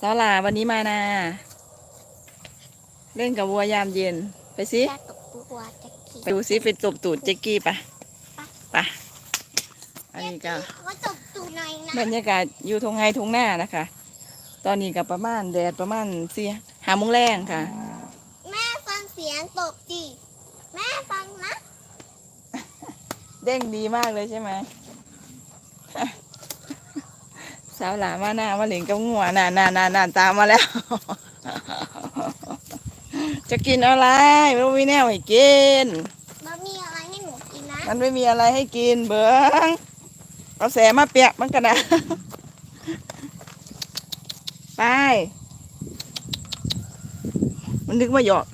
สาวหลาวันนี้มานา เล่นกับวัวยามเย็น ไปสิจะตกตัวจะขี่ไปดูสิไปตบตูดเจ๊กกี้ปะปะอันนี้ก็เขาตกตูหน่อยนะบรรยากาศอยู่ทงไฮทงหน้านะคะ ตอนนี้กับประมาณแดดประมาณสี่หาโมงแรงค่ะ แม่ฟังเสียงตกจีแม่ฟังนะ เด้งดีมากเลยใช่ไหม สาวหลามาหน้ามาเหลิงกับงัวน่านานานานตามมาแล้ว จะกินอะไรไม่รู้มีแนวให้กิน มันมีอะไรให้หนูกินนะมันไม่มีอะไรให้กินเบิ้งเอาแสมาเปียกมันกันนะไป มันนึกว่าหยอก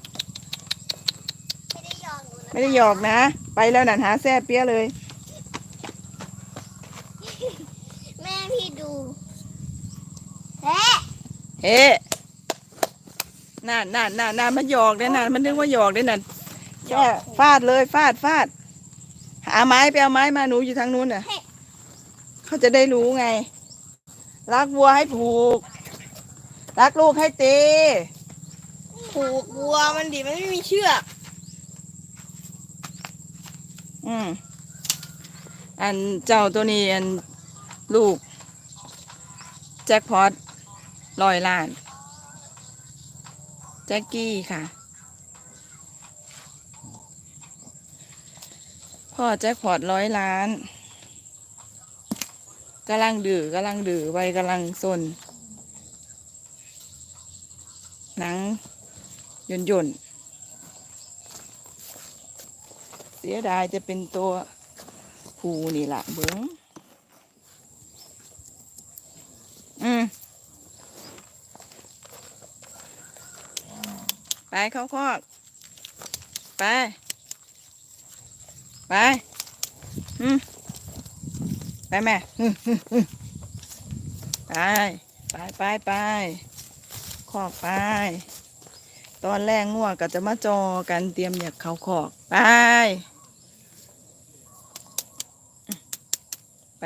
ไม่ได้หยอกหนูนะไม่ได้หยอกนะ ไปแล้วนันหาแซ่เปียเลยแม่พี่ ดูเฮ้เฮ้น่านน่านน่านน่านมันหยอกได้น่านมันนึกว่าหยอกได้น่นแค่ฟาดเลยฟาดฟาดหาไม้ไปเอาไม้มาหนูอยู่ทางนู้นน่ะเขาจะได้รู้ไง รักวัวให้ผูก รักลูกให้ตีผูกวัวมันดิมันไม่มีเชือก อืมอันเจ้าตัวนี้อันลูกแจ็คพอตลอยล้าน แจ็คกี้ค่ะ พ่อแจ็คพอตร้อยล้านกำลังดื้อกำลังดื้อไวกำลังซนหนังหย่นหย่นเสียดายจะเป็นตัวผูนี่แหละเบิ้ง อืมไปเขาคอกไป ไป อืมไปแม่ไป ไปไปไปคอกไป ตอนแรกง่วงก็จะมาจอกันเตรียมอยากเขาคอก ไป ไป